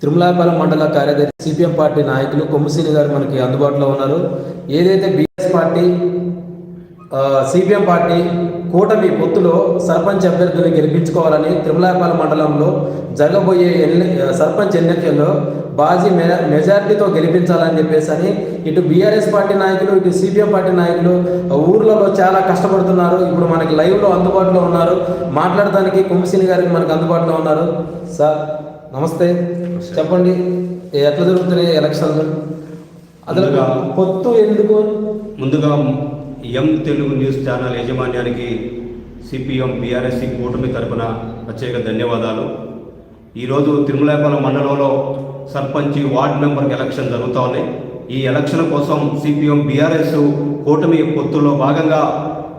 తిరుమలాపాలెం మండల కార్యదర్శి CPM party నాయకులు కొమ్ముసీని గారు మనకి అందుబాటులో ఉన్నారు. ఏదైతే బీఎస్ పార్టీ సిపిఎం పార్టీ కూటమి పొత్తులో సర్పంచ్ అభ్యర్థులు గెలిపించుకోవాలని తిరుమలాపాలెం మండలంలో జరగబోయే ఎన్ని సర్పంచ్ ఎన్నికల్లో బాజీ మెజారిటీతో మెజార్టీతో గెలిపించాలని చెప్పేసి అని ఇటు బీఆర్ఎస్ పార్టీ నాయకులు ఇటు సిపిఎం పార్టీ నాయకులు ఊర్లలో చాలా కష్టపడుతున్నారు. ఇప్పుడు మనకి లైవ్లో అందుబాటులో ఉన్నారు. మాట్లాడడానికి కుంభసిని గారికి మనకు అందుబాటులో ఉన్నారు. సార్. నమస్తే. చెప్పండి ఎట్లా జరుగుతున్నాయి ఎలక్షన్లు? అసలు పొత్తు ఎందుకు? ముందుగా ఎం తెలుగు న్యూస్ ఛానల్ యాజమాన్యానికి సిపిఎం బీఆర్ఎస్సి కూటమి తరపున ప్రత్యేక ధన్యవాదాలు. ఈరోజు తిరుమలాపాలెం మండలంలో సర్పంచ్ వార్డు మెంబర్కి ఎలక్షన్ జరుగుతూ ఉన్నాయి ఈ ఎలక్షన్ కోసం సిపిఎం బీఆర్ఎస్ కూటమి పొత్తులో భాగంగా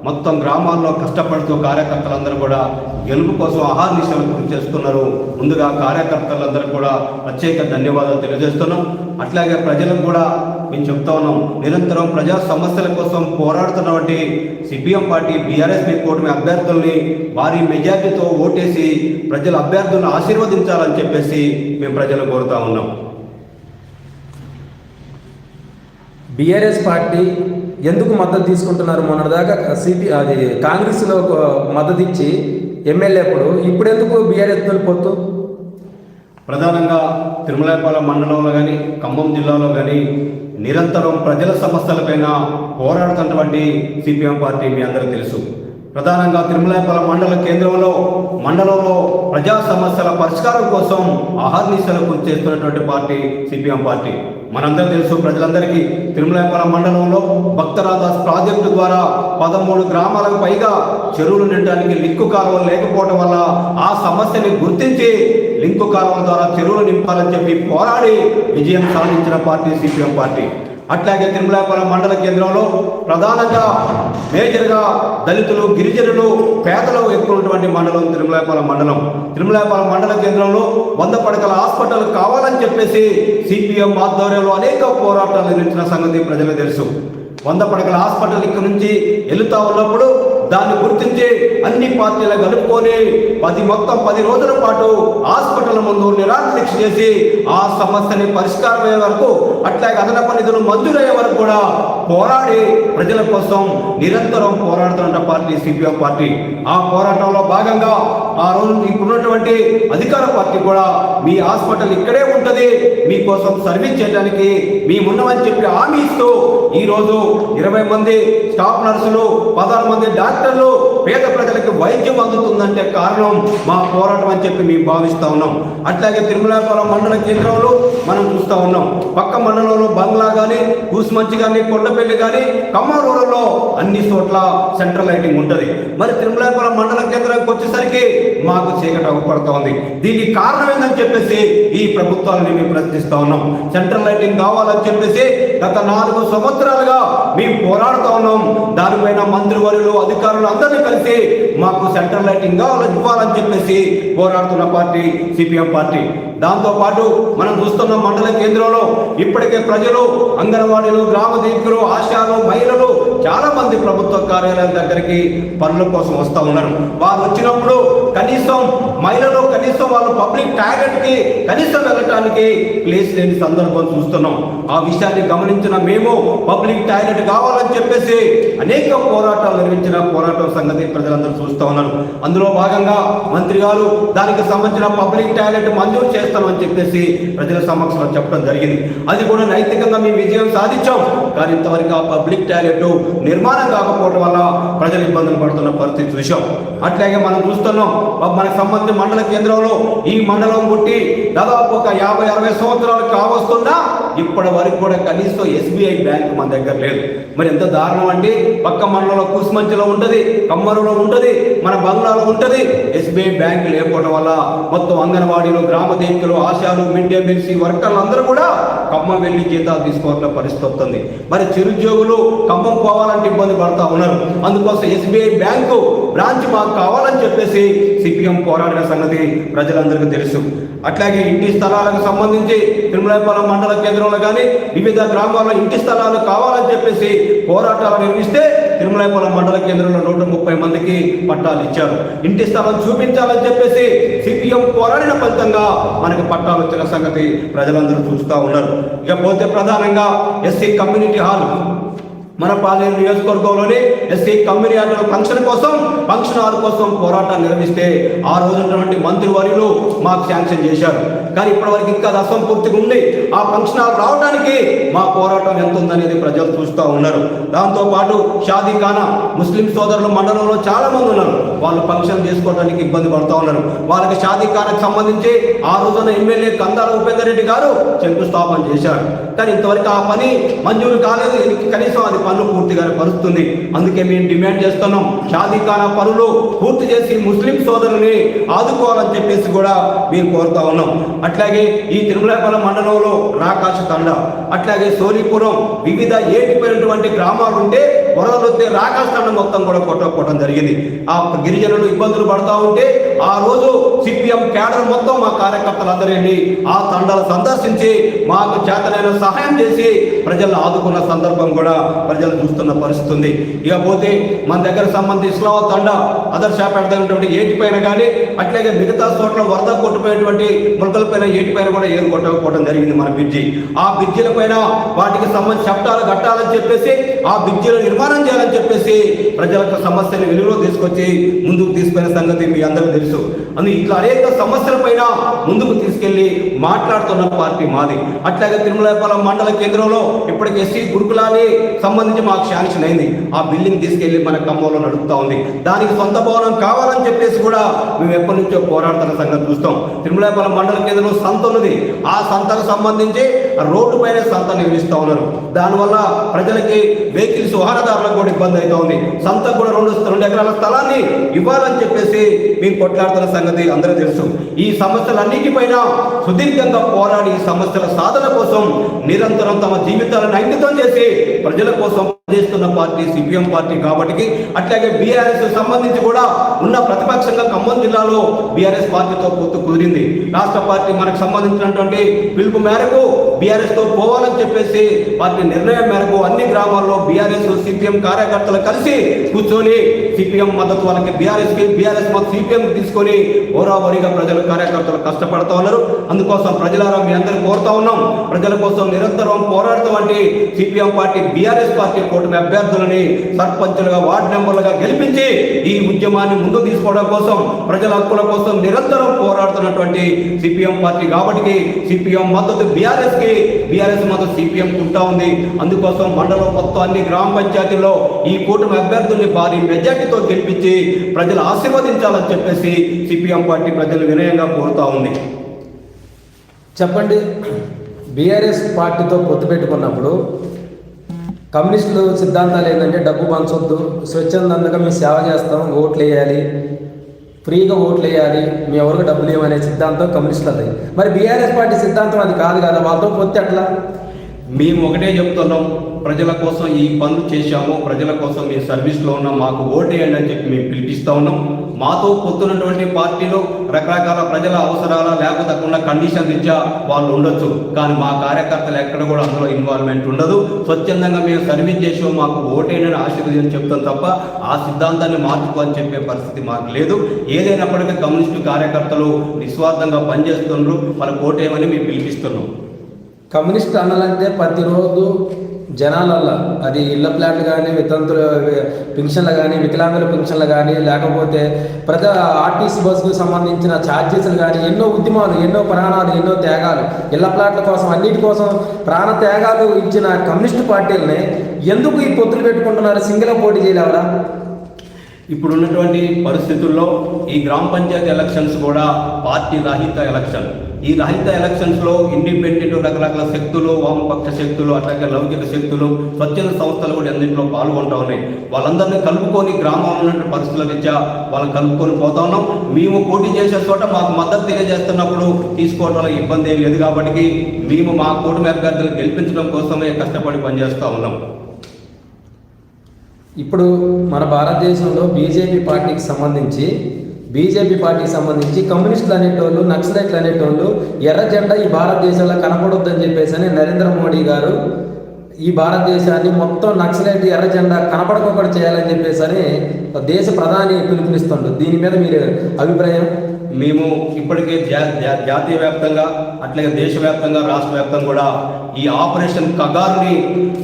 మొత్తం గ్రామాల్లో కష్టపడుతూ కార్యకర్తలందరూ కూడా గెలుపు కోసం ఆహార్నిశలు కృషి చేస్తున్నారు. ముందుగా కార్యకర్తలందరూ కూడా ప్రత్యేక ధన్యవాదాలు తెలియజేస్తున్నాం. అట్లాగే ప్రజలకు కూడా మేము చెప్తా ఉన్నాం. నిరంతరం ప్రజా సమస్యల కోసం పోరాడుతున్నటువంటి సిపిఎం పార్టీ బీఆర్ఎస్ కూటమి అభ్యర్థుల్ని భారీ మెజార్టీతో ఓటేసి ప్రజల అభ్యర్థులను ఆశీర్వదించాలని చెప్పేసి మేము ప్రజలు కోరుతా ఉన్నాం. బీఆర్ఎస్ పార్టీ ఎందుకు మద్దతు తీసుకుంటున్నారు? మొన్నటిదాకా సిపి అది కాంగ్రెస్లో ఒక మద్దతు ఇచ్చి ఎమ్మెల్యే అప్పుడు ఇప్పుడు ఎందుకు బీఆర్ఎస్ పొత్తు ప్రధానంగా తిరుమలాపాలెం మండలంలో కానీ ఖమ్మం జిల్లాలో కానీ నిరంతరం ప్రజల సమస్యలపైన పోరాడుతున్నటువంటి సిపిఎం పార్టీ మీ అందరికీ తెలుసు. ప్రధానంగా తిరుమలాపల మండల కేంద్రంలో మండలంలో ప్రజా సమస్యల పరిష్కారం కోసం ఆహర్నిశలు కృషి చేస్తున్నటువంటి పార్టీ సిపిఎం పార్టీ. మనందరూ తెలుసు ప్రజలందరికీ తిరుమలాపల మండలంలో భక్తరాదాస్ ప్రాజెక్టు ద్వారా పదమూడు గ్రామాలకు పైగా చెరువులు నిండడానికి లిక్కు కాలువలు లేకపోవడం వల్ల ఆ సమస్యని గుర్తించి లింకు కాలువల ద్వారా చెరువులు నింపాలని చెప్పి పోరాడి విజయం సాధించిన పార్టీ సిపిఎం పార్టీ. అట్లాగే తిరుమలాపురం మండల కేంద్రంలో ప్రధానంగా మేజర్గా దళితులు గిరిజనులు పేదలు ఎక్కువ ఉన్నటువంటి మండలం తిరుమలాపురం మండలం. తిరుమలాపురం మండల కేంద్రంలో వంద పడకల హాస్పిటల్ కావాలని చెప్పేసి సిపిఎం ఆధ్వర్యంలో అనేక పోరాటాలు నిర్మించిన సంగతి ప్రజలకు తెలుసు. వంద పడకల హాస్పిటల్ ఇక్కడ నుంచి వెళుతా ఉన్నప్పుడు దాన్ని గుర్తించి అన్ని పార్టీలు కలుపుకొని పది మొత్తం పది రోజుల పాటు హాస్పిటల్ ముందు నిరాకరణ చేసి ఆ సమస్యని పరిష్కారం అయ్యే వరకు అట్లాగే అదనపు నిధులు మంజూరయ్యే వరకు కూడా పోరాడి ప్రజల కోసం నిరంతరం పోరాడుతున్న పార్టీ సిపిఎం పార్టీ. ఆ పోరాటంలో భాగంగా ఆ రోజు మీకున్నటువంటి అధికార పార్టీ కూడా మీ హాస్పిటల్ ఇక్కడే ఉంటుంది. మీకోసం సర్వీస్ చేయడానికి మేమున్నామని చెప్పి హామీ ఇస్తూ ఈరోజు ఇరవై మంది స్టాఫ్ నర్సులు పదహారు మంది డాక్టర్లు పేద ప్రజలకు వైద్యం అందుతుందంటే కారణం మా పోరాటం అని చెప్పి మేము భావిస్తా ఉన్నాం. అట్లాగే తిరుమలాపురం మండల కేంద్రంలో మనం చూస్తూ ఉన్నాం. పక్క మండలంలో బంగ్లా కానీ కూసుమంచి కానీ కొండపల్లి కానీ కమ్మారూరులో అన్ని చోట్ల సెంట్రల్ లైటింగ్ ఉంటుంది. మరి తిరుమలాపురం మండల కేంద్రానికి వచ్చేసరికి మాకు చీకటి అవ్వపడుతూ దీనికి కారణం ఏందని చెప్పేసి ఈ ప్రభుత్వాన్ని మేము ప్రశ్నిస్తా ఉన్నాం. సెంట్రల్ లైటింగ్ కావాలని చెప్పేసి గత నాలుగు సంవత్సరాలుగా మేము పోరాడుతూ ఉన్నాం. దానిపైన మంత్రివర్యులు అధికారులు అందరినీ కలిసి మాకు సెంట్రల్ లైటింగ్ కావాలని ఇవ్వాలని చెప్పేసి పోరాడుతున్న పార్టీ సిపిఎం పార్టీ. దాంతోపాటు మనం చూస్తున్న మండల కేంద్రంలో ఇప్పటికే ప్రజలు అంగన్వాడీలు గ్రామ దీపులు ఆశాలు మహిళలు చాలా మంది ప్రభుత్వ కార్యాలయం దగ్గరికి పనుల కోసం వస్తూ ఉన్నారు. వారు వచ్చినప్పుడు కనీసం మహిళలు కనీసం వాళ్ళు పబ్లిక్ టాయిలెట్కి కనీసం వెళ్ళటానికి ప్లేస్ లేని సందర్భం చూస్తున్నాం. ఆ విషయాన్ని గమనించిన మేము పబ్లిక్ టాయిలెట్ కావాలని చెప్పేసి అనేక పోరాటాలు నిర్మించిన పోరాటం సంగతి ప్రజలందరూ చూస్తూ ఉన్నారు. అందులో భాగంగా మంత్రి గారు దానికి సంబంధించిన పబ్లిక్ టాయిలెట్ మంజూరు చేస్తామని చెప్పేసి ప్రజల సమక్షంలో చెప్పడం జరిగింది. అది కూడా నైతికంగా మేము విజయం సాధించాం. కానీ ఇంతవరకు ఆ పబ్లిక్ టాయిలెట్ నిర్మాణం కాకపోవడం వల్ల ప్రజలు ఇబ్బందులు పడుతున్న పరిస్థితి విషయం. అట్లాగే మనం చూస్తున్నాం మనకు సంబంధించిన మండల కేంద్రంలో ఈ మండలం పుట్టి దాదాపు ఒక యాభై అరవై సంవత్సరాలు కావస్తున్నా ఇప్పటి వరకు కూడా కనీసం ఎస్బీఐ బ్యాంక్ మన దగ్గర లేదు. మరి ఎంత దారుణం అంటే పక్క మండలంలో కుస్మంచిలో ఉంటుంది కమ్మరులో ఉంటుంది మన బంగ్లాలో ఉంటుంది. ఎస్బీఐ బ్యాంక్ లేకపోవడం వల్ల మొత్తం అంగన్వాడీలు గ్రామ దేవికలు ఆశాలు మిడ్ డే మీల్స్ వర్కర్లు అందరూ కూడా ఖమ్మం వెళ్ళి జీతాలు తీసుకోవాల్సిన పరిస్థితి వస్తుంది. మరి చిరుద్యోగులు ఖమ్మం పోవాలంటే ఇబ్బంది పడతా ఉన్నారు. అందుకోసం ఎస్బీఐ బ్యాంకు బ్రాంచ్ మాకు కావాలని చెప్పేసి సిపిఎం పోరాడిన సంగతి ప్రజలందరికీ తెలుసు. అట్లాగే ఇంటి స్థలాలకు సంబంధించి తిరుమలపాలెం మండల కేంద్రంలో కానీ వివిధ గ్రామాల్లో ఇంటి స్థలాలు కావాలని చెప్పేసి పోరాటాలు నిర్మిస్తే తిరుమలపాలెం మండల కేంద్రంలో నూట ముప్పై మందికి పట్టాలు ఇచ్చారు. ఇంటి స్థలం చూపించాలని చెప్పేసి సిపిఎం పోరాడిన ఫలితంగా మనకు పట్టాలు వచ్చిన సంగతి ప్రజలందరూ చూస్తూ ఉన్నారు. ఇకపోతే ప్రధానంగా ఎస్సీ కమ్యూనిటీ హాల్ మన పాలన నియోజకవర్గంలోని ఎస్సీ కమ్యూనిటీ ఫంక్షన్ కోసం ఫంక్షన్ హాల్ కోసం పోరాటం నిర్వహిస్తే ఆ రోజు మంత్రివర్యులు మంత్రి మాకు శాంక్షన్ చేశారు. కానీ ఇప్పటివరకు ఇంకా అది అసంపూర్తిగా ఉంది. ఆ ఫంక్షన్ హాల్ రావడానికి మా పోరాటం ఎంత ఉందనేది ప్రజలు చూస్తూ ఉన్నారు. దాంతోపాటు షాదీ ఖానా ముస్లిం సోదరుల మండలంలో చాలా మంది ఉన్నారు. వాళ్ళు ఫంక్షన్ చేసుకోవడానికి ఇబ్బంది పడుతూ ఉన్నారు. వాళ్ళకి షాదీ ఖానాకు సంబంధించి ఆ రోజున ఎమ్మెల్యే కందాల ఉపేందర్ రెడ్డి గారు శంకుస్థాపన చేశారు. కానీ ఇంతవరకు ఆ పని మంజూరు కాలేదు. కనీసం అది పనులు పూర్తిగా పరుస్తుంది. అందుకే మేము డిమాండ్ చేస్తున్నాం. షాదీ ఖానా పనులు పూర్తి చేసి ముస్లిం సోదరుని ఆదుకోవాలని చెప్పేసి కూడా మేము కోరుతా ఉన్నాం. అట్లాగే ఈ తిరుమలపాలెం మండలంలో రాకాశ తండ అట్లాగే సోలీపురం వివిధ ఏటిపోయినటువంటి గ్రామాలు ఉంటే వరదలు వస్తే రాకాశ తండ మొత్తం కూడా కొట్టకపోవడం జరిగింది. ఆ గిరిజనులు ఇబ్బందులు పడతా ఉంటే ఆ రోజు సిపిఎం క్యాడర్ మొత్తం మా కార్యకర్తలందరూ ఆ తండాలు సందర్శించి మాకు చేతనైన సహాయం చేసి ప్రజలను ఆదుకున్న సందర్భం కూడా ప్రజలు చూస్తున్న పరిస్థితి ఉంది. ఇకపోతే మన దగ్గర సంబంధించి ఇస్లాం తండ అదర్ ఉన్నటువంటి ఏటిపైన కానీ అట్లాగే మిగతా చోట్ల వరద కొట్టుపోయినటువంటి ములకల పైన ఏటిపైన కూడా ఏరు కొట్టకపోవడం జరిగింది మన బ్రిడ్జి. ఆ బ్రిడ్జిల పైన వాటికి సంబంధించి చట్టాలు కట్టాలని చెప్పేసి ఆ బ్రిడ్జిలు నిర్మాణం చేయాలని చెప్పేసి ప్రజలకు సమస్యను వెలుగులో తీసుకొచ్చి ముందుకు తీసుకునే సంగతి మీ అందరికీ తెలుసు. అందు ఇట్లా అనేక సమస్యల పైన ముందుకు తీసుకెళ్ళి మాట్లాడుతున్న పార్టీ మాది. అట్లాగే తిరుమలపాలెం మండల కేంద్రంలో ఇప్పటికి ఎస్సీ గురుకులాన్ని సంబంధించి మాకు శాంక్షన్ అయింది. ఆ బిల్డింగ్ తీసుకెళ్ళి మన ఖమ్మంలో నడుపుతా ఉంది. దానికి సొంత భవనం కావాలని చెప్పేసి కూడా మేము ఎప్పటి నుంచో పోరాడుతున్న సంగతి చూస్తాం. తిరుమలపాలెం మండల కేంద్రం కేంద్రంలో సంత ఉన్నది ఆ సంతకు సంబంధించి రోడ్డు పైన సంత నిర్మిస్తూ ఉన్నారు. దానివల్ల ప్రజలకి వెహికల్స్ వాహనదారులకు కూడా ఇబ్బంది అవుతా ఉంది. సంతకు కూడా రెండు రెండు ఎకరాల స్థలాన్ని ఇవ్వాలని చెప్పేసి మేము కొట్లాడుతున్న సంగతి అందరూ తెలుసు. ఈ సమస్యలన్నిటిపైన సుదీర్ఘంగా పోరాడి ఈ సమస్యల సాధన కోసం నిరంతరం తమ జీవితాలను అంకితం చేసి ప్రజల కోసం చేస్తున్న పార్టీ సిపిఎం పార్టీ కాబట్టి అట్లాగే బీఆర్ఎస్ సంబంధించి కూడా ఉన్న ప్రతిపక్షంగా ఖమ్మం జిల్లాలో బీఆర్ఎస్ పార్టీతో పొత్తు కుదిరింది. రాష్ట్ర పార్టీ మనకు సంబంధించినటువంటి పిలుపు మేరకు బీఆర్ఎస్తో పోవాలని చెప్పేసి వారి నిర్ణయం మేరకు అన్ని గ్రామాల్లో బీఆర్ఎస్ సిపిఎం కార్యకర్తలు కలిసి కూర్చొని సిపిఎం మద్దతు వాళ్ళకి బీఆర్ఎస్కి బీఆర్ఎస్ మద్దతు సిపిఎం తీసుకొని ఓరావరిగా ప్రజలు కార్యకర్తలు కష్టపడతా ఉన్నారు. అందుకోసం ప్రజలారా మీ అందరూ కోరుతా ఉన్నాం. ప్రజల కోసం నిరంతరం పోరాడుతామంటే సిపిఎం పార్టీ బీఆర్ఎస్ పార్టీ కూటమి అభ్యర్థులని సర్పంచులుగా వార్డు మెంబర్లుగా గెలిపించి ఈ ఉద్యమాన్ని ముందుకు తీసుకోవడం కోసం ప్రజల హక్కుల కోసం నిరంతరం పోరాడుతున్నటువంటి సిపిఎం పార్టీ. కాబట్టి సిపిఎం మద్దతు బీఆర్ఎస్ కాబట్టి బీఆర్ఎస్ మద్దతు సిపిఎం ఉంటా ఉంది. అందుకోసం మండలం మొత్తం అన్ని గ్రామ పంచాయతీల్లో ఈ కూటమి అభ్యర్థుల్ని భారీ మెజార్టీతో గెలిపించి ప్రజలు ఆశీర్వదించాలని చెప్పేసి సిపిఎం పార్టీ ప్రజలు వినయంగా కోరుతా ఉంది. చెప్పండి. బీఆర్ఎస్ పార్టీతో పొత్తు పెట్టుకున్నప్పుడు కమ్యూనిస్టులు సిద్ధాంతాలు ఏంటంటే డబ్బు పంచొద్దు స్వచ్ఛందంగా మేము సేవ చేస్తాం ఓట్లు వేయాలి ఫ్రీగా ఓట్లు వేయాలి మేము ఎవరికి డబ్బులు ఇవ్వమనే సిద్ధాంతం కమ్యూనిస్టులది. మరి బీఆర్ఎస్ పార్టీ సిద్ధాంతం అది కాదు కదా వాళ్ళతో పొత్తి అట్లా మేము ఒకటే చెప్తున్నాం ప్రజల కోసం ఈ పనులు చేశాము ప్రజల కోసం మీ సర్వీస్లో ఉన్నాం మాకు ఓటేయండి అని చెప్పి మేము పిలిపిస్తూ ఉన్నాం. మాతో పొత్తున్నటువంటి పార్టీలో రకరకాల ప్రజల అవసరాల లేకపోతే ఉన్న కండిషన్ ఇచ్చా వాళ్ళు ఉండొచ్చు. కానీ మా కార్యకర్తలు ఎక్కడ కూడా అందులో ఇన్వాల్వ్మెంట్ ఉండదు. స్వచ్ఛందంగా మేము సర్వీస్ చేసాం మాకు ఓటేయండి అని ఆశీర్వదించి చెప్తాం తప్ప ఆ సిద్ధాంతాన్ని మార్చుకోవాలని చెప్పే పరిస్థితి మాకు లేదు. ఏదైనప్పటికీ కమ్యూనిస్టు కార్యకర్తలు నిస్వార్థంగా పనిచేస్తున్నారు వాళ్ళకు ఓటేయమని మేము పిలిపిస్తున్నాం. కమ్యూనిస్ట్ అన్నలంటే ప్రతిరోజు జనాలల్ల. అది ఇళ్ళ ప్లాట్లు కానీ వితంతుల పింఛన్లు కానీ వికలాంగుల పింఛన్లు కానీ లేకపోతే ప్రతి ఆర్టీసీ బస్సుకు సంబంధించిన ఛార్జెస్లు కానీ ఎన్నో ఉద్యమాలు ఎన్నో ప్రాణాలు ఎన్నో త్యాగాలు. ఇళ్ళ ప్లాట్ల కోసం అన్నిటి కోసం ప్రాణ త్యాగాలు ఇచ్చిన కమ్యూనిస్ట్ పార్టీలని ఎందుకు ఈ పొత్తులు పెట్టుకుంటున్నారు? సింగిల్ పోటీ చేయలేవరా? ఇప్పుడు ఉన్నటువంటి పరిస్థితుల్లో ఈ గ్రామ పంచాయతీ ఎలక్షన్స్ కూడా పార్టీ రహిత ఎలక్షన్. ఈ రహిత ఎలక్షన్స్లో ఇండిపెండెంట్ రకరకాల శక్తులు వామపక్ష శక్తులు అట్లాగే లౌకిక శక్తులు స్వచ్ఛంద సంస్థలు కూడా అన్నింటిలో పాల్గొంటా ఉన్నాయి. వాళ్ళందరినీ కలుపుకొని గ్రామంలో ఉన్నటువంటి పరిస్థితుల రీత్యా వాళ్ళని కలుపుకొని పోతా ఉన్నాం. మేము పోటీ చేసే చోట మాకు మద్దతు తెలియజేస్తున్నప్పుడు తీసుకోవడంలో ఇబ్బంది ఏం లేదు కాబట్టి మేము మా కూటమి అభ్యర్థులు గెలిపించడం కోసమే కష్టపడి పనిచేస్తూ ఉన్నాం. ఇప్పుడు మన భారతదేశంలో బీజేపీ పార్టీకి సంబంధించి బీజేపీ పార్టీకి సంబంధించి కమ్యూనిస్టులు అనేటోళ్ళు నక్సలైట్లు అనేటోళ్ళు ఎర్ర జెండా ఈ భారతదేశంలో కనపడొద్దని చెప్పేసి అని నరేంద్ర మోడీ గారు ఈ భారతదేశాన్ని మొత్తం నక్సలైట్ ఎర్ర జెండా కనపడకుండా చేయాలని చెప్పేసి అని దేశ ప్రధాని పిలుపునిస్తుండ్రు దీని మీద మీరు అభిప్రాయం? మేము ఇప్పటికే జా- జా- జాతీయ వ్యాప్తంగా అట్లాగే దేశవ్యాప్తంగా రాష్ట్ర వ్యాప్తంగా కూడా ఈ ఆపరేషన్ కగారుని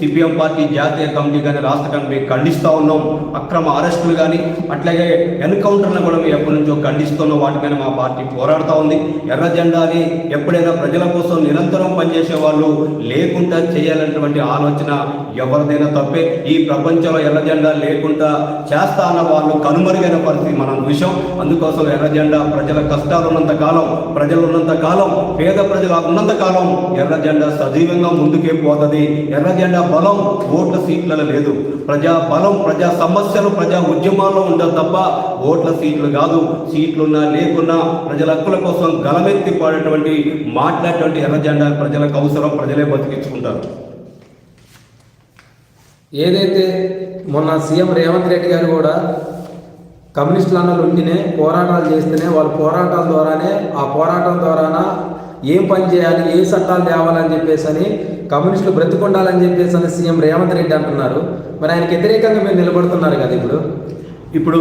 సిపిఎం పార్టీ జాతీయ కమిటీ కానీ రాష్ట్ర కమిటీ ఖండిస్తూ ఉన్నాం. అక్రమ అరెస్టులు కానీ అట్లాగే ఎన్కౌంటర్లను కూడా మేము ఎప్పటి నుంచో ఖండిస్తున్నాం వాటిపైన మా పార్టీ పోరాడుతూ ఉంది. ఎర్ర జెండాని ఎప్పుడైనా ప్రజల కోసం నిరంతరం పనిచేసే వాళ్ళు లేకుండా చేయాలన్నటువంటి ఆలోచన ఎవరిదైనా తప్పే. ఈ ప్రపంచంలో ఎర్ర జెండా లేకుండా చేస్తా అన్న వాళ్ళు కనుమరుగైన పరిస్థితి మనం చూసాం అందుకోసం ఎర్ర జెండా ప్రజల కష్టాలు ఉన్నంత కాలం ప్రజలు ఉన్నంత కాలం పేద ప్రజలు ఉన్నంత కాలం ఎర్ర జెండా సజీవంగా ముందుకే పోతుంది. ఎర్ర జెండా బలం ఓట్ల సీట్లలో లేదు. ప్రజా బలం ప్రజా సమస్యలు ప్రజా ఉద్యమాల్లో ఉండదు తప్ప ఓట్ల సీట్లు కాదు. సీట్లున్నా లేకున్నా ప్రజల హక్కుల కోసం గలమెత్తి పాడేటువంటి మాట్లాడేటువంటి ఎర్ర జెండా ప్రజలకు అవసరం ప్రజలే బతికించుకుంటారు. ఏదైతే మొన్న సీఎం రేవంత్ రెడ్డి గారు కూడా కమ్యూనిస్టులు అన్నలు ఉంటేనే పోరాటాలు చేస్తేనే వాళ్ళ పోరాటాల ద్వారానే ఆ పోరాటం ద్వారాన ఏం పని చేయాలి ఏ చట్టాలు తేవాలని చెప్పేసి అని కమ్యూనిస్టులు బ్రతుకుండాలని చెప్పేసి అని సీఎం రేవంత్ రెడ్డి అంటున్నారు. మరి ఆయనకి వ్యతిరేకంగా మీరు నిలబడుతున్నారు కదా ఇప్పుడు? ఇప్పుడు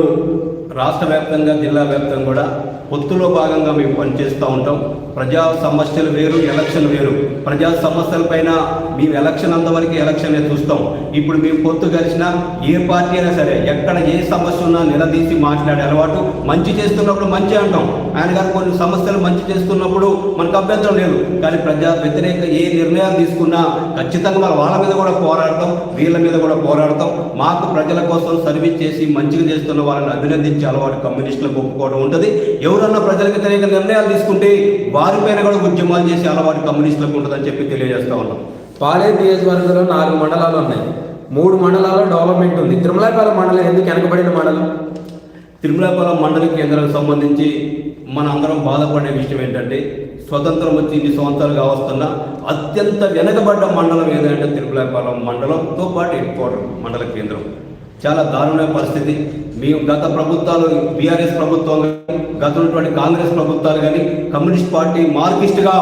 రాష్ట్ర వ్యాప్తంగా జిల్లా వ్యాప్తంగా కూడా పొత్తులో భాగంగా మేము పనిచేస్తూ ఉంటాం. ప్రజా సమస్యలు వేరు ఎలక్షన్ వేరు. ప్రజా సమస్యల పైన మేము ఎలక్షన్ అంతవరకు ఎలక్షనే చూస్తాం. ఇప్పుడు మేము పొత్తు కలిసినా ఏ పార్టీ అయినా సరే ఎక్కడ ఏ సమస్య ఉన్నా నిలదీసి మాట్లాడే అలవాటు మంచి చేస్తున్నప్పుడు మంచి అంటాం. ఆయన గారు కొన్ని సమస్యలు మంచి చేస్తున్నప్పుడు మనకు అభ్యంతరం లేదు. కానీ ప్రజా వ్యతిరేక ఏ నిర్ణయాలు తీసుకున్నా ఖచ్చితంగా మన వాళ్ళ మీద కూడా పోరాడతాం వీళ్ళ మీద కూడా పోరాడతాం. మాకు ప్రజల కోసం సర్వీస్ చేసి మంచిగా చేస్తున్న వాళ్ళని అభినందించే అలవాటు కమ్యూనిస్టులకు ఒప్పుకోవడం ఉంటుంది. ఎవరు ఎవరన్నా ప్రజల వ్యతిరేక నిర్ణయాలు తీసుకుంటే వారిపైన కూడా ఉద్యమాలు చేసే అలవాటు కమ్యూనిస్టులకు ఉంటుందని చెప్పి తెలియజేస్తా ఉన్నాం. పాలేరు నియోజకవర్గంలో నాలుగు మండలాలు ఉన్నాయి. మూడు మండలాల్లో డెవలప్మెంట్ ఉంది. తిరుమలాపాలెం మండలం ఎందుకు వెనకబడిన మండలం? తిరుమలాపురం మండల కేంద్రానికి సంబంధించి మన అందరం బాధపడే విషయం ఏంటంటే స్వతంత్రం వచ్చి ఇన్ని సంవత్సరాలుగా వస్తున్న అత్యంత వెనకబడ్డ మండలం ఏదంటే తిరుమలాపురం మండలంతో పాటు హెడ్ క్వార్టర్ మండల కేంద్రం. చాలా దారుణ పరిస్థితి. మేము గత ప్రభుత్వాలు బీఆర్ఎస్ ప్రభుత్వం కానీ, గత ఉన్నటువంటి కాంగ్రెస్ ప్రభుత్వాలు కానీ కమ్యూనిస్ట్ పార్టీ మార్కిస్ట్గా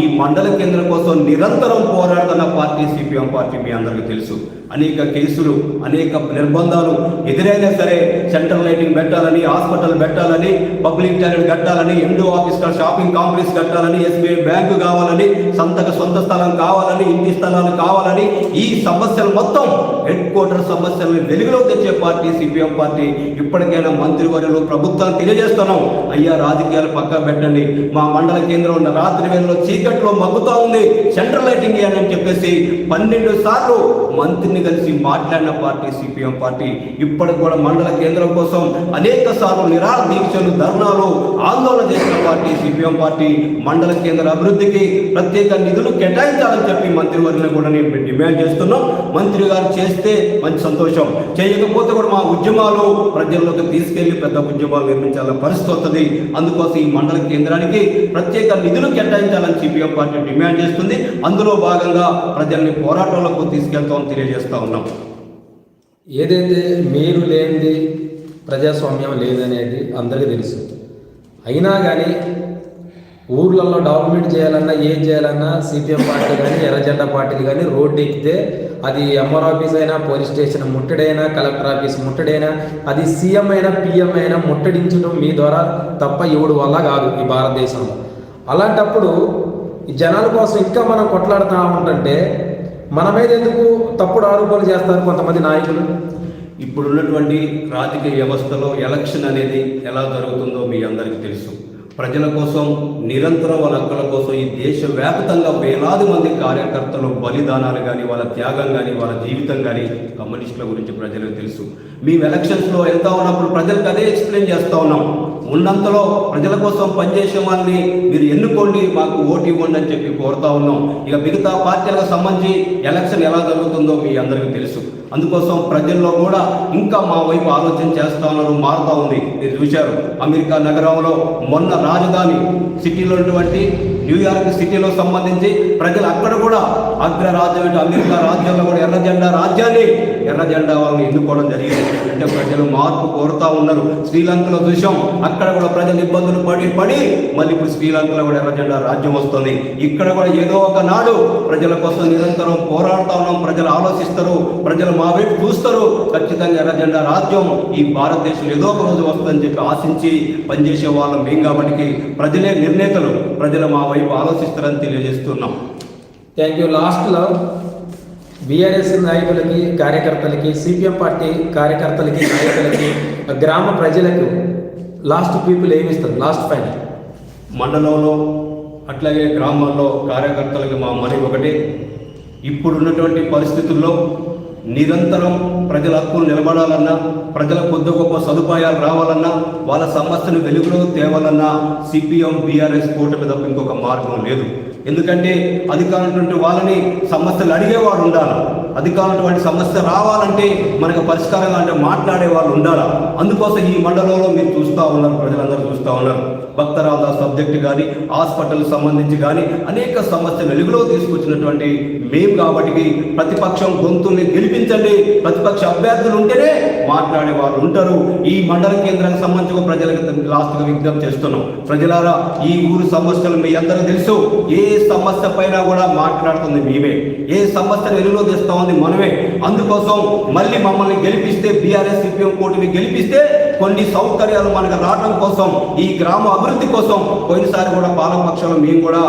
ఈ మండల కేంద్రం కోసం నిరంతరం పోరాడుతున్న పార్టీ సిపిఎం పార్టీ మీ అందరికీ తెలుసు. అనేక కేసులు అనేక నిర్బంధాలు ఎదురైనా సరే సెంట్రల్ లైటింగ్ పెట్టాలని హాస్పిటల్ పెట్టాలని పబ్లిక్ టాయిలెట్ కట్టాలని ఎండో ఆఫీస్ షాపింగ్ కాంప్లెక్స్ కట్టాలని ఎస్బీఐ బ్యాంకు కావాలని సంతక సొంత స్థలం కావాలని ఇంటి స్థలాలు కావాలని ఈ సమస్యలు మొత్తం హెడ్ క్వార్టర్ సమస్యలను వెలుగులోకి తెచ్చే పార్టీ సిపిఎం పార్టీ. ఇప్పటికైనా మంత్రివర్యులు ప్రభుత్వాన్ని తెలియజేస్తున్నాం. అయ్యా రాజకీయాలు పక్క పెట్టండి. మా మండల కేంద్రం ఉన్న రాత్రి వేళలో చీకట్లో మగ్గుతా ఉంది. సెంట్రల్ లైటింగ్ అని చెప్పేసి పన్నెండు సార్లు మంత్రిని కలిసి మాట్లాడిన పార్టీ సిపిఎం పార్టీ. ఇప్పటికి కూడా మండల కేంద్రం కోసం అనేక సార్లు నిరాహార దీక్షలు ధర్నాలు ఆందోళన చేసిన పార్టీ సిపిఎం పార్టీ మండల కేంద్ర అభివృద్ధికి ప్రత్యేక నిధులు కేటాయించాలని చెప్పి మంత్రివర్యులను కూడా నేను డిమాండ్ చేస్తున్నాం. మంత్రి గారు చేస్తే మంచి సంతోషం. చేయకపోతే కూడా మా ఉద్యమాలు ప్రజల్లోకి తీసుకెళ్ళి పెద్ద ఉద్యమాలు నిర్మించాలని పరిస్థితి వస్తుంది అందుకోసం ఈ మండల కేంద్రానికి ప్రత్యేక నిధులు కేటాయించాలని సిపిఎం పార్టీ డిమాండ్ చేస్తుంది. అందులో భాగంగా ప్రజల్ని పోరాటంలోకి తీసుకెళ్తామని తెలియజేస్తా ఉన్నాం. ఏదైతే మీరు లేనిది ప్రజాస్వామ్యం లేదనేది అందరికీ తెలుసు. అయినా కానీ ఊర్లలో డెవలప్మెంట్ చేయాలన్నా ఏం చేయాలన్నా సిపిఎం పార్టీ కానీ ఎర్రజెండా పార్టీలు కానీ రోడ్డు ఎక్కితే అది ఎంఆర్ ఆఫీస్ అయినా పోలీస్ స్టేషన్ ముట్టడైనా కలెక్టర్ ఆఫీస్ ముట్టడైనా అది సీఎం అయినా పిఎం అయినా ముట్టడించడం మీ ద్వారా తప్ప ఎవడు వల్ల కాదు ఈ భారతదేశంలో. అలాంటప్పుడు ఈ జనాల కోసం ఇంకా మనం కొట్లాడుతూ ఉంటుంటే మన మీద ఎందుకు తప్పుడు ఆరోపణలు చేస్తారు కొంతమంది నాయకులు? ఇప్పుడున్నటువంటి రాజకీయ వ్యవస్థలో ఎలక్షన్ అనేది ఎలా జరుగుతుందో మీ అందరికీ తెలుసు. ప్రజల కోసం నిరంతరం వాళ్ళ హక్కుల కోసం ఈ దేశవ్యాప్తంగా వేలాది మంది కార్యకర్తలు బలిదానాలు కానీ వాళ్ళ త్యాగం కానీ వాళ్ళ జీవితం కానీ కమ్యూనిస్టుల గురించి ప్రజలకు తెలుసు. మేము ఎలక్షన్స్లో వెళ్తా ఉన్నప్పుడు ప్రజలకు అదే ఎక్స్ప్లెయిన్ చేస్తూ ఉన్నాం. ఉన్నంతలో ప్రజల కోసం పనిచేసే వాళ్ళని మీరు ఎన్నుకోండి మాకు ఓటు ఇవ్వండి అని చెప్పి కోరుతా ఉన్నాం. ఇక మిగతా పార్టీలకు సంబంధించి ఎలక్షన్ ఎలా జరుగుతుందో మీ అందరికీ తెలుసు. అందుకోసం ప్రజల్లో కూడా ఇంకా మా వైపు ఆలోచన చేస్తా ఉన్నారు మారుతా ఉంది. మీరు చూశారు అమెరికా నగరంలో మొన్న రాజధాని సిటీలో ఉన్నటువంటి న్యూయార్క్ సిటీలో సంబంధించి ప్రజలు అక్కడ కూడా అగ్రరాజ్యం అంటే అమెరికా రాజ్యంలో కూడా ఎర్ర జెండా రాజ్యాన్ని ఎర్ర జెండా వాళ్ళని ఎన్నుకోవడం జరిగింది. అంటే ప్రజలు మార్పు కోరుతా ఉన్నారు. శ్రీలంకలో చూసాం అక్కడ కూడా ప్రజలు ఇబ్బందులు పడి పడి మళ్ళీ ఇప్పుడు శ్రీలంకలో కూడా ఎర్ర జెండా రాజ్యం వస్తుంది. ఇక్కడ కూడా ఏదో ఒక నాడు ప్రజల కోసం నిరంతరం పోరాడుతా ఉన్నాం. ప్రజలు ఆలోచిస్తారు ప్రజలు మా వైపు చూస్తారు. ఖచ్చితంగా ఎర్ర జెండా రాజ్యం ఈ భారతదేశంలో ఏదో ఒక రోజు వస్తుందని చెప్పి ఆశించి పనిచేసే వాళ్ళం మేం కాబట్టి ప్రజలే నిర్ణేతలు. ప్రజలు మా వైపు ఆలోచిస్తారని తెలియజేస్తున్నాం. థ్యాంక్ యూ లాస్ట్లో బీఆర్ఎస్ నాయకులకి కార్యకర్తలకి సిపిఎం పార్టీ కార్యకర్తలకి నాయకులకి గ్రామ ప్రజలకు లాస్ట్ పీపుల్ ఏమి ఇస్తారు? లాస్ట్ ఫైనల్ మండలంలో అట్లాగే గ్రామాల్లో కార్యకర్తలకు మా మనీ ఒకటి. ఇప్పుడున్నటువంటి పరిస్థితుల్లో నిరంతరం ప్రజల హక్కులు నిలబడాలన్నా ప్రజల కొద్ది గొప్ప సదుపాయాలు రావాలన్నా వాళ్ళ సమస్యను వెలుగులో తేవాలన్నా సిపిఎం బీఆర్ఎస్ కూటమి తప్ప ఇంకొక మార్గం లేదు. ఎందుకంటే అధికారటువంటి వాళ్ళని సమస్యలు అడిగేవాడు ఉండాలి. అధికారటువంటి సమస్య రావాలంటే మనకు పరిష్కారం అంటే మాట్లాడే వాళ్ళు ఉండాలి. అందుకోసం ఈ మండలంలో మీరు చూస్తూ ఉన్నారు ప్రజలందరూ చూస్తూ ఉన్నారు. భక్తరాధ సబ్జెక్ట్ కానీ హాస్పిటల్ సంబంధించి కానీ అనేక సమస్యలు వెలుగులో తీసుకొచ్చినటువంటి మేము కాబట్టి ప్రతిపక్షం గొంతుల్ని గెలిపించండి. ప్రతిపక్ష అభ్యర్థులు ఉంటేనే మాట్లాడే వాళ్ళు ఉంటారు. ఈ మండల కేంద్రానికి సంబంధించి ప్రజలకు లాస్ట్గా విజ్ఞప్తి చేస్తున్నాం. ప్రజలారా ఈ ఊరు సమస్యలు మీ అందరూ తెలుసు. ఏ సమస్య పైన కూడా మాట్లాడుతుంది మేమే. ఏ సమస్యను వెలుగులో తెస్తా మనమే. అందుకోసం మళ్ళీ మమ్మల్ని గెలిపిస్తే బీఆర్ఎస్ సిపిఎం కూటమి గెలిపిస్తే కొన్ని సౌకర్యాలు మనకు రావడం కోసం ఈ గ్రామ అభివృద్ధి కోసం పోయినసారి కూడా పాలకపక్షంలో మేము కూడా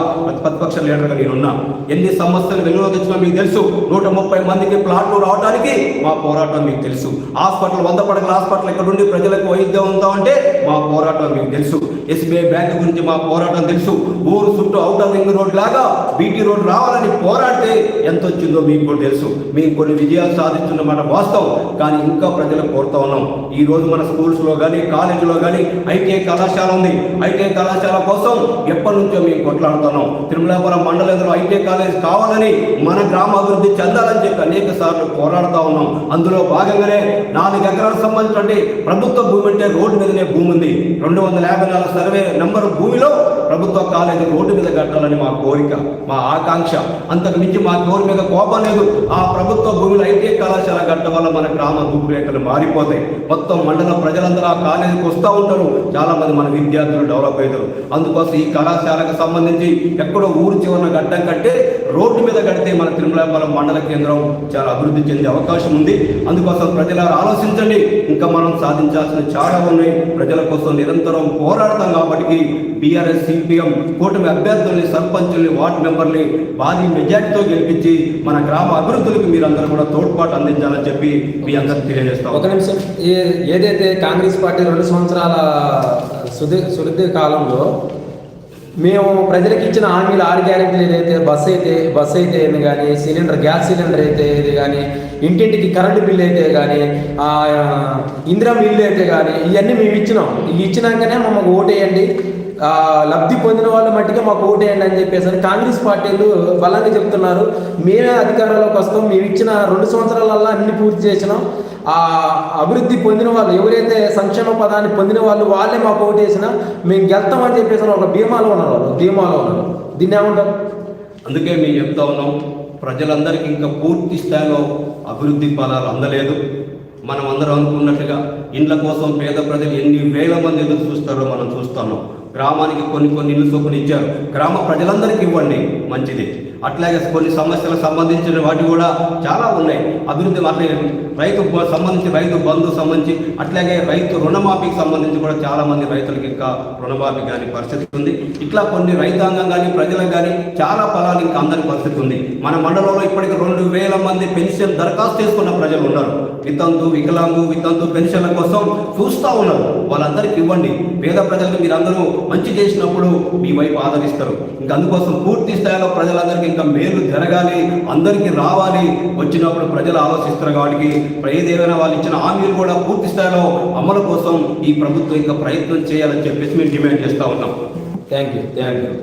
ప్రతిపక్ష లీడర్గా నేనున్నా. ఎన్ని సమస్యలు వెలుగులో తెచ్చినా మీకు తెలుసు నూట ముప్పై మందికి ప్లాట్లు రావడానికి మా పోరాటం మీకు తెలుసు. హాస్పిటల్ వంద పడకల హాస్పిటల్ ఇక్కడ నుండి ప్రజలకు వైద్యం ఉందా అంటే మా పోరాటం మీకు తెలుసు. ఎస్బీఐ బ్యాంక్ గురించి మా పోరాటం తెలుసు. ఊరు చుట్టూ అవుటర్ రింగ్ రోడ్ లాగా బీటీ రోడ్ రావాలని పోరాడితే ఎంత వచ్చిందో మీకు కూడా తెలుసు. మేము కొన్ని విజయాలు సాధిస్తున్నమాట వాస్తవం కానీ ఇంకా ప్రజలు కోరుతా ఉన్నాం. ఈ రోజు మన స్కూల్స్ స్కూల్స్లో కానీ కాలేజీలో కానీ ఐటీఐ కళాశాల ఉంది. ఐటీఐ కళాశాల కోసం ఎప్పటి నుంచో మేము కొట్లాడుతున్నాం. తిరుమలాపురం మండలంలో ఐటీఐ కాలేజ్ కావాలని మన గ్రామ అభివృద్ధి చెందాలని చెప్పి అనేక సార్లు పోరాడుతూ ఉన్నాం. అందులో భాగంగానే నాలుగు ఎకరాలకు సంబంధించినటువంటి ప్రభుత్వ భూమి అంటే రోడ్డు మీదనే భూమి ఉంది. రెండు వందల యాభై నాలుగు సర్వే నంబర్ భూమిలో ప్రభుత్వ కాలేజీ రోడ్డు మీద కట్టాలని మా కోరిక మా ఆకాంక్ష. అంతకు మించి మా కోరి మీద కోపం లేదు. ఆ ప్రభుత్వ భూమిలో ఐటీఐ కళాశాల కట్టడం వల్ల మన గ్రామ రూపురేఖలు మారిపోతాయి. మొత్తం మండల ప్రజలందరూ ఆ కాలేజీకి వస్తూ ఉంటారు. చాలా మంది మన విద్యార్థులు డెవలప్ అవుతారు. అందుకోసం ఈ కళాశాలకు సంబంధించి ఎక్కడో ఊరు చివరన గడ్డం కట్టే రోడ్డు మీద కడితే మన తిరుమలాపాలెం మండల కేంద్రం చాలా అభివృద్ధి చెందే అవకాశం ఉంది. అందుకోసం ప్రజలు ఆలోచించండి. ఇంకా మనం సాధించాల్సిన చాలా ఉన్నాయి. ప్రజల కోసం నిరంతరం పోరాడతాం కాబట్టి బీఆర్ఎస్ సిపిఎం కూటమి అభ్యర్థుల్ని సర్పంచుల్ని వార్డు మెంబర్ని భారీ మెజార్టీతో గెలిపించి మన గ్రామ అభివృద్ధులకు మీరందరూ కూడా తోడ్పాటు అందించాలని చెప్పి మీ అందరికి తెలియజేస్తాం. ఒక నిమిషం. ఏ- ఏదైతే కాంగ్రెస్ పార్టీ రెండు సంవత్సరాల సుదీ సుదీర్ఘ కాలంలో మేము ప్రజలకు ఇచ్చిన హామీలు ఆరు గ్యారెంటీలు ఏదైతే బస్ అయితే బస్ అయితే ఏది కానీ సిలిండర్ గ్యాస్ సిలిండర్ అయితే ఏది కానీ ఇంటింటికి కరెంటు బిల్లు అయితే కానీ ఇందిరా బిల్లు అయితే కానీ ఇవన్నీ మేము ఇచ్చినాం. ఇవి ఇచ్చినాకనే మమ్మల్ని ఓటేయండి. లబ్ధి పొందిన వాళ్ళ మట్టిగా మాకు ఓటేయండి అని చెప్పేసి కాంగ్రెస్ పార్టీలు బలంగా చెప్తున్నారు. మేమే అధికారంలోకి వస్తాం. మేము ఇచ్చిన రెండు సంవత్సరాలల్లా అన్ని పూర్తి చేసినాం. ఆ అభివృద్ధి పొందిన వాళ్ళు ఎవరైతే సంక్షేమ పదాన్ని పొందిన వాళ్ళు వాళ్ళే మాకు ఓటేసినా మేము గెలుతామని చెప్పేసి ఒక భీమాలో ఉన్నారు వాళ్ళు. ధీమాలో ఉన్నారు. దీన్ని ఏమంటారు? అందుకే మేము చెప్తా ఉన్నాం. ప్రజలందరికీ ఇంకా పూర్తి స్థాయిలో అభివృద్ధి ఫలాలు అందలేదు. మనం అందరం అనుకున్నట్టుగా ఇండ్ల కోసం పేద ప్రజలు ఎన్ని వేల మంది ఎదురు చూస్తారో మనం చూస్తున్నాం గ్రామానికి కొన్ని కొన్ని ఇల్లు చొప్పున ఇచ్చారు. గ్రామ ప్రజలందరికీ ఇవ్వండి. మంచిది. అట్లాగే కొన్ని సమస్యలకు సంబంధించిన వాటి కూడా చాలా ఉన్నాయి. అభివృద్ధి అట్లే రైతు సంబంధించి రైతు బంధు సంబంధించి అట్లాగే రైతు రుణమాఫీకి సంబంధించి కూడా చాలామంది రైతులకు రైతులకి ఇంకా రుణమాఫీ కాని పరిస్థితి ఉంది. ఇట్లా కొన్ని రైతాంగం కానీ ప్రజలకు కానీ చాలా ఫలాలు ఇంకా అందరి పరిస్థితి ఉంది. మన మండలంలో ఇప్పటికి రెండు వేల మంది పెన్షన్ దరఖాస్తు చేసుకున్న ప్రజలు ఉన్నారు. వితంతు వికలాంగు వితంతు పెన్షన్ల కోసం చూస్తూ ఉన్నారు. వాళ్ళందరికీ ఇవ్వండి. పేద ప్రజలకు మీరందరూ మంచి చేసినప్పుడు మీ వైపు ఆదరిస్తారు. ఇంకా అందుకోసం పూర్తి స్థాయిలో ప్రజలందరికీ ఇంకా మేలు జరగాలి అందరికీ రావాలి. వచ్చినప్పుడు ప్రజలు ఆలోచిస్తారు కాబట్టి ఏదేమైనా వాళ్ళు ఇచ్చిన హామీలు కూడా పూర్తి స్థాయిలో అమలు కోసం ఈ ప్రభుత్వం ఇంకా ప్రయత్నం చేయాలని చెప్పేసి మేము డిమాండ్ చేస్తా ఉన్నాం. Thank you thank you